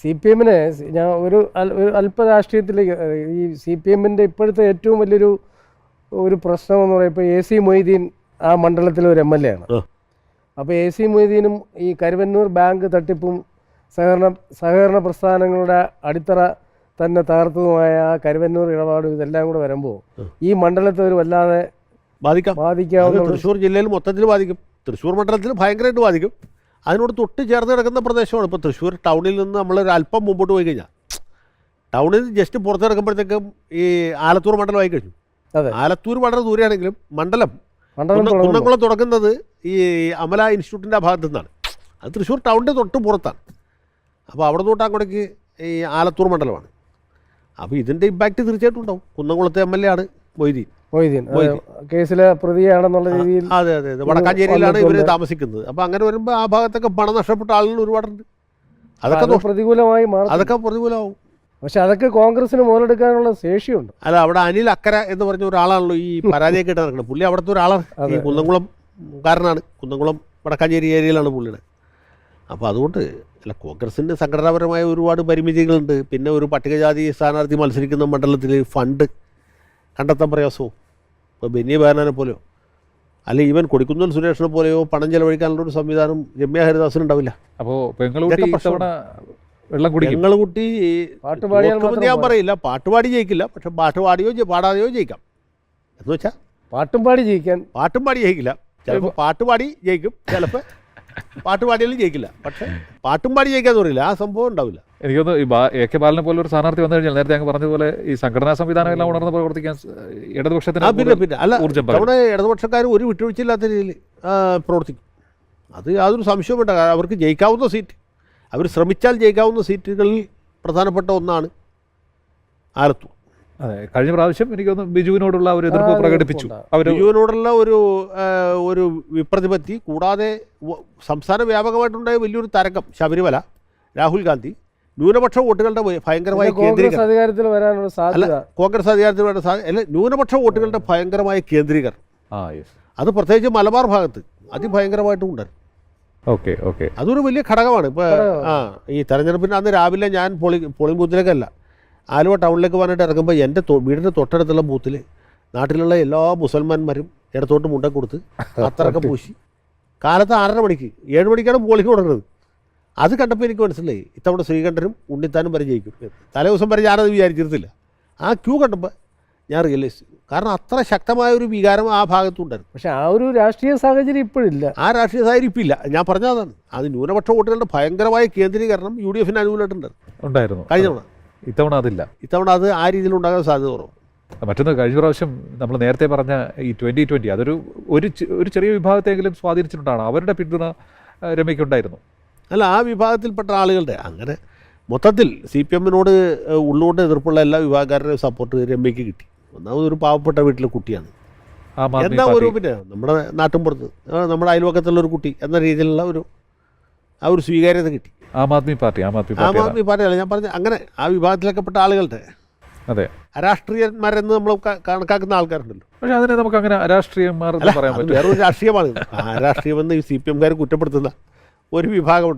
C P എമ്മിനെ ഞാൻ ഒരു അല്പ രാഷ്ട്രീയത്തിലേക്ക് ഈ സി പി എമ്മിന്റെ ഇപ്പോഴത്തെ ഏറ്റവും വലിയൊരു ഒരു പ്രശ്നം എന്ന് പറയുമ്പോൾ എ സി മൊയ്തീൻ ആ മണ്ഡലത്തിലെ ഒരു എം എൽ എ ആണ്. അപ്പോൾ എ സി മൊയ്തീനും ഈ കരുവന്നൂർ ബാങ്ക് തട്ടിപ്പും സഹകരണ സഹകരണ പ്രസ്ഥാനങ്ങളുടെ അടിത്തറ തന്നെ തകർത്തതുമായ ആ കരുവന്നൂർ ഇടപാടും ഇതെല്ലാം കൂടെ വരുമ്പോൾ ഈ മണ്ഡലത്തെ ഒരു വല്ലാതെ ബാധിക്കാം. ബാധിക്കാവുന്ന തൃശ്ശൂർ ജില്ലയിൽ മൊത്തത്തിൽ ബാധിക്കും. തൃശ്ശൂർ മണ്ഡലത്തിൽ ഭയങ്കരമായിട്ട് ബാധിക്കും. അതിനോട് തൊട്ട് ചേർന്ന് കിടക്കുന്ന പ്രദേശമാണ്. ഇപ്പോൾ തൃശ്ശൂർ ടൗണിൽ നിന്ന് നമ്മളൊരു അല്പം മുമ്പോട്ട് പോയി കഴിഞ്ഞാൽ ടൗണിൽ നിന്ന് ജസ്റ്റ് പുറത്ത് കിടക്കുമ്പോഴത്തേക്കും ഈ ആലത്തൂർ മണ്ഡലമായി കഴിഞ്ഞു. ആലത്തൂർ വളരെ ദൂരെയാണെങ്കിലും മണ്ഡലം. മണ്ഡലം കുന്ന- കുന്നംകുളം തുടങ്ങുന്നത് ഈ അമല ഇൻസ്റ്റിറ്റ്യൂട്ടിന്റെ ഭാഗത്തു നിന്നാണ്. അത് തൃശ്ശൂർ ടൗണിന്റെ തൊട്ട് പുറത്താണ്. അപ്പോൾ അവിടെ തൊട്ട് അങ്ങോട്ടേക്ക് ഈ ആലത്തൂർ മണ്ഡലമാണ്. അപ്പോൾ ഇതിന്റെ ഇമ്പാക്റ്റ് തീർച്ചയായിട്ടും ഉണ്ടാവും. കുന്നംകുളത്തെ എം എൽ എ ആണ് മൊയ്തീൻ. മൊയ്തീൻ. കേസിലെ പ്രതിയാണെന്നുള്ള രീതിയിൽ അതെ അതെ അതെ. വടക്കാഞ്ചേരിയിലാണ് ഇവർ താമസിക്കുന്നത്. അപ്പോൾ അങ്ങനെ വരുമ്പോൾ ആ ഭാഗത്തൊക്കെ പണം നഷ്ടപ്പെട്ട ആളുകൾ ഒരുപാടുണ്ട്. അതൊക്കെ പ്രതികൂലമായി മാറും. അതൊക്കെ പ്രതികൂലമാവും. പക്ഷെ അതൊക്കെ കോൺഗ്രസിന് മുതലെടുക്കാനുള്ള ശേഷിയുണ്ട്. അല്ല അവിടെ അനിൽ അക്കര എന്ന് പറഞ്ഞ ഒരാളാണല്ലോ ഈ പരാതി കേട്ട് നടക്കുന്നത് പുള്ളി അവിടുത്തെ ഒരാളാണ്. ഈ. കുന്നംകുളം കാരനാണ്. കുന്നംകുളം വടക്കാഞ്ചേരി ഏരിയയിലാണ് പുള്ളിയുടെ അപ്പോൾ അതുകൊണ്ട് അല്ല കോൺഗ്രസിന്റെ സംഘടനാപരമായ ഒരുപാട് പരിമിതികളുണ്ട്. പിന്നെ ഒരു പട്ടികജാതി സ്ഥാനാർത്ഥി മത്സരിക്കുന്ന മണ്ഡലത്തിൽ ഫണ്ട് കണ്ടെത്താൻ പ്രയാസവും. ഇപ്പോൾ ബെന്നി ബാനാനെ പോലെയോ? അല്ല ഈവൻ കൊടിക്കുന്നിൽ സുരേഷിനെ പോലെയോ പണം ചെലവഴിക്കാനുള്ള ഒരു സംവിധാനം രമ്യ ഹരിദാസിന് ഉണ്ടാവില്ല അപ്പോൾ പെങ്ങളുട്ടി വെള്ളം കുടിക്കും. പാട്ട് തോക്കുമെന്ന് ഞാൻ പറയില്ല പാട്ടുപാടി ജയിക്കില്ല പക്ഷെ പാട്ടുപാടിയോ പാടിയോ പാടാതെയോ ജയിക്കാം. എന്ന് വെച്ചാൽ പാട്ടും പാടി ജയിക്കാൻ പാട്ടും പാടി ജയിക്കില്ല. ചിലപ്പോൾ പാട്ടുപാടി ജയിക്കും ചിലപ്പോൾ പാട്ടുപാടിയാലും ജയിക്കില്ല. പക്ഷെ പാട്ടും പാടി ജയിക്കാതെ പറയില്ല. ആ സംഭവം ഉണ്ടാവില്ല. എനിക്ക് തോന്നുന്നു ഈ എ കെ ബാലനെ പോലെ ഒരു സ്ഥാനാർത്ഥി വന്നു കഴിഞ്ഞാൽ നേരത്തെ അങ്ങ് പറഞ്ഞതുപോലെ ഈ സംഘടനാ സംവിധാനം എല്ലാം ഉണർന്ന് പ്രവർത്തിക്കാൻ ഇടതുപക്ഷത്തിന് പിന്നെ പിന്നെ. അല്ല. നമ്മുടെ ഇടതുപക്ഷക്കാർ ഒരു വിട്ടുവീഴ്ചയില്ലാത്ത രീതിയിൽ പ്രവർത്തിക്കും. അത് യാതൊരു സംശയവും വേണ്ട. അവർക്ക് ജയിക്കാവുന്ന സീറ്റ് അവർ ശ്രമിച്ചാൽ ജയിക്കാവുന്ന സീറ്റുകളിൽ പ്രധാനപ്പെട്ട ഒന്നാണ് ആലത്തൂർ. അതെ കഴിഞ്ഞ പ്രാവശ്യം എനിക്കൊന്ന് ബിജുവിനോടുള്ള ഒരു എതിർപ്പ് പ്രകടിപ്പിച്ചു. അവർ ബിജുവിനോടുള്ള ഒരു ഒരു വിപ്രതിപത്തി കൂടാതെ സംസ്ഥാന വ്യാപകമായിട്ടുണ്ടായ വലിയൊരു തരംഗം ശബരിമല രാഹുൽ ഗാന്ധി ന്യൂനപക്ഷ വോട്ടുകളുടെ ഭയങ്കരമായി കോൺഗ്രസ് കേന്ദ്രീകരണം. അധികാരത്തിൽ വരാനുള്ള സാധ്യത. കോൺഗ്രസ് അധികാരത്തിൽ ന്യൂനപക്ഷ വോട്ടുകളുടെ ഭയങ്കരമായ കേന്ദ്രീകരണം. ആ അത് പ്രത്യേകിച്ച് മലബാർ ഭാഗത്ത് അതിഭയങ്കരമായിട്ടും ഉണ്ടായിരുന്നു ഓക്കെ ഓക്കെ. അതൊരു വലിയ ഘടകമാണ്. ഇപ്പോൾ ആ ഈ തെരഞ്ഞെടുപ്പിന് അന്ന് രാവിലെ ഞാൻ പൊളി പോളിംഗ് ബൂത്തിലേക്കല്ല ആലുവ ടൗണിലേക്ക് പോകാനായിട്ട് ഇറങ്ങുമ്പോൾ എന്റെ വീടിന്റെ തൊട്ടടുത്തുള്ള ബൂത്തിൽ നാട്ടിലുള്ള എല്ലാ മുസൽമാന്മാരും ഇടത്തോട്ട് മുണ്ട കൊടുത്ത് അത്രയൊക്കെ പൂശി. കാലത്ത് ആറര മണിക്ക് ഏഴ് മണിക്കാണ് പോളിംഗ് തുടങ്ങുന്നത്. അത് കണ്ടപ്പോൾ എനിക്ക് മനസ്സിലായി ഇത്തവണ ശ്രീകണ്ഠനും ഉണ്ണിത്താനും വരെ ജയിക്കും. തലേ ദിവസം വരെ ഞാനത് വിചാരിച്ചിരുന്നില്ല. ആ ക്യൂ കണ്ടപ്പോൾ ഞാൻ റിയലൈസ് ചെയ്തു കാരണം അത്ര ശക്തമായ ഒരു വികാരം ആ ഭാഗത്തുണ്ടായിരുന്നു പക്ഷെ ആ ഒരു രാഷ്ട്രീയ സാഹചര്യം ഇപ്പോഴില്ല. ആ രാഷ്ട്രീയ സാഹചര്യം ഇപ്പില്ല ഇല്ല. ഞാൻ പറഞ്ഞതാണ് അത് ന്യൂനപക്ഷ വോട്ടുകളുടെ ഭയങ്കരമായ കേന്ദ്രീകരണം യു ഡി എഫിന് അനുകൂലമായിട്ടുണ്ടായിരുന്നു ഉണ്ടായിരുന്നു. കഴിഞ്ഞ തവണ. ഇത്തവണ അതില്ല. ഇത്തവണ അത് ആ രീതിയിൽ ഉണ്ടാകാൻ സാധ്യത കുറവ്. മറ്റൊന്ന് കഴിഞ്ഞ പ്രാവശ്യം നമ്മൾ നേരത്തെ പറഞ്ഞ ഈ ട്വന്റി ട്വന്റി അതൊരു ഒരു ഒരു ചെറിയ വിഭാഗത്തെങ്കിലും സ്വാധീനിച്ചിട്ടുണ്ടാണ്. അവരുടെ പിന്തുണ രമയ്ക്കുണ്ടായിരുന്നു. അല്ല ആ വിഭാഗത്തിൽപ്പെട്ട ആളുകളുടെ അങ്ങനെ മൊത്തത്തിൽ സി പി എമ്മിനോട് ഉള്ളുകൊണ്ട് എതിർപ്പുള്ള എല്ലാ വിഭാഗക്കാരുടെയും സപ്പോർട്ട് രമ്യയ്ക്ക് കിട്ടി. ഒന്നാമത് ഒരു പാവപ്പെട്ട വീട്ടിലെ കുട്ടിയാണ്. എന്താ ഒരു പിന്നെ നമ്മുടെ നാട്ടിൻപുറത്ത് നമ്മുടെ അയൽവക്കത്തുള്ള ഒരു കുട്ടി എന്ന രീതിയിലുള്ള ഒരു ആ ഒരു സ്വീകാര്യത കിട്ടി. ആം ആദ്മി പാർട്ടി ആം ആദ്മി ആം പാർട്ടി ആദ്മി പാർട്ടിയല്ല ഞാൻ പറഞ്ഞ അങ്ങനെ ആ വിഭാഗത്തിലേക്കപ്പെട്ട ആളുകളുടെ. അതെ. രാഷ്ട്രീയന്മാരെന്ന് നമ്മൾ ക- കണക്കാക്കുന്ന ആൾക്കാരുണ്ടല്ലോ. പക്ഷെ അതിനെ നമുക്ക് അങ്ങനെ രാഷ്ട്രീയന്മാർ എന്ന് പറയാൻ അത് പറ്റും വേറൊരു രാഷ്ട്രീയമാണ്. ആ രാഷ്ട്രീയമെന്ന് ഈ സി പി എംകാർ കുറ്റപ്പെടുത്തുന്ന ഒരു വിഭാഗം